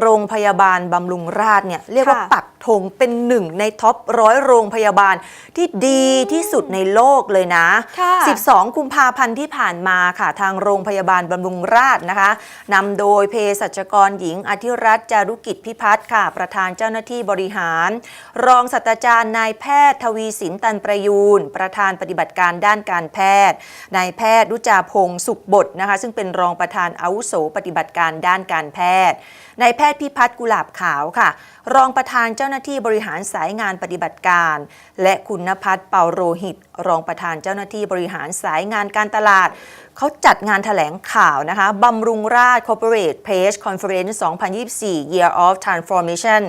โรงพยาบาลบำรุงราษฎร์เนี่ยเรียกว่าค่ะปัก ธงเป็นหนึ่งในท็อปร้อยโรงพยาบาลที่ดีที่สุดในโลกเลยนะค่ะ12 กุมภาพันธ์ที่ผ่านมาค่ะ ทางโรงพยาบาลบำรุงราษฎร์นะคะนำโดยเภสัชกรหญิงอธิรัตน์จารุกิจพิพัฒน์ค่ะ ประธานเจ้าหน้าที่บริหาร รองศาสตราจารย์นายแพทย์ทวีสินตันประยูน ประธานปฏิบัติการด้านการแพทย์นายแพทย์รุจาพงศ์สุขบดนะคะ ซึ่งเป็นรองประธานอาวุโสปฏิบัติการด้านการแพทย์นายแพทย์พิพัฒน์กุหลาบขาวค่ะ รองประธานเจ้าหน้าที่บริหารสายงานปฏิบัติการ และคุณนภัทรเปาโรหิต รองประธานเจ้าหน้าที่บริหารสายงานการตลาด เขาจัดงานถแถลงข่าวนะคะบำรุงราช Corporate Page Conference 2024 Year of Transformation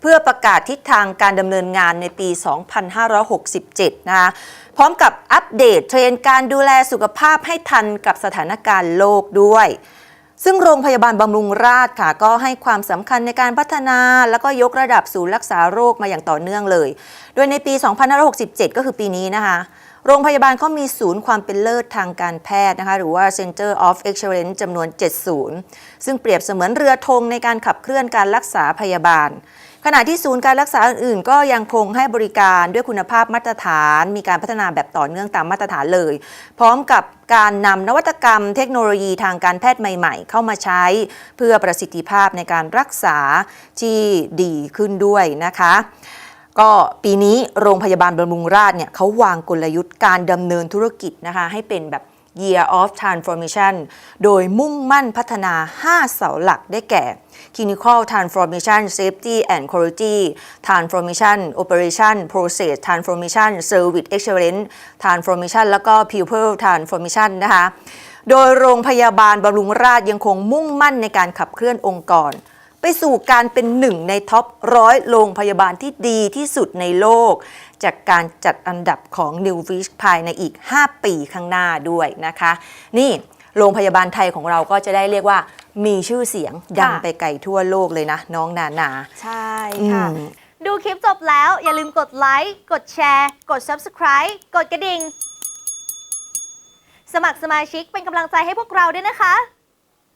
เพื่อประกาศทิศทางการดำเนินงานในปี 2567 นะคะพร้อมกับอัปเดตเทรนการดูแลสุขภาพให้ทันกับสถานการณ์โลกด้วย ซึ่งโรงพยาบาลบำรุงราษฎร์ค่ะ ก็ให้ความสำคัญในการพัฒนา แล้วก็ยกระดับศูนย์รักษาโรคมาอย่างต่อเนื่องเลย โดยในปี 2567 ก็คือปีนี้นะคะ โรงพยาบาลเขามีศูนย์ความเป็นเลิศทางการแพทย์นะคะ หรือว่า Center of Excellence จำนวน 7 ศูนย์ ซึ่งเปรียบเสมือนเรือธงในการขับเคลื่อนการรักษาพยาบาล ขณะที่ศูนย์การรักษาอื่นๆ ก็ยังคงให้บริการด้วยคุณภาพมาตรฐาน มีการพัฒนาแบบต่อเนื่องตามมาตรฐานเลย พร้อมกับการนำนวัตกรรมเทคโนโลยีทางการแพทย์ใหม่ๆ เข้ามาใช้ เพื่อประสิทธิภาพในการรักษาที่ดีขึ้นด้วยนะคะก็ปีนี้โรงพยาบาลบำรุงราษฎร์เนี่ยเขาวางกลยุทธ์การดำเนินธุรกิจนะคะให้เป็นแบบ Year of Transformation โดยมุ่งมั่นพัฒนา 5 เสาหลักได้แก่ Clinical Transformation Safety and Quality Transformation Operation Process Transformation Service Excellence Transformation แล้วก็ People Transformation นะคะ โดยโรงพยาบาลบำรุงราษยังคงมุ่งมั่นในการขับเคลื่อนองค์กร ไปสู่การเป็นหนึ่งในท็อปร้อยโรงพยาบาลที่ดีที่สุดในโลก จากการจัดอันดับของ New f i s h ภายในอีก 5 ปีข้างหน้าด้วยนะคะ นี่โรงพยาบาลไทยของเราก็จะได้เรียกว่ามีชื่อเสียงดังค่ะไปไกลทั่วโลกเลยนะ น้องนานา ใช่อืค่ะมดูคลิปจบแล้วอย่าลืมกดไลค์ กดแชร์ กด Subscribe กดกระดิ่ง สมัครสมาชิกเป็นกำลังใจให้พวกเราด้วยนะคะ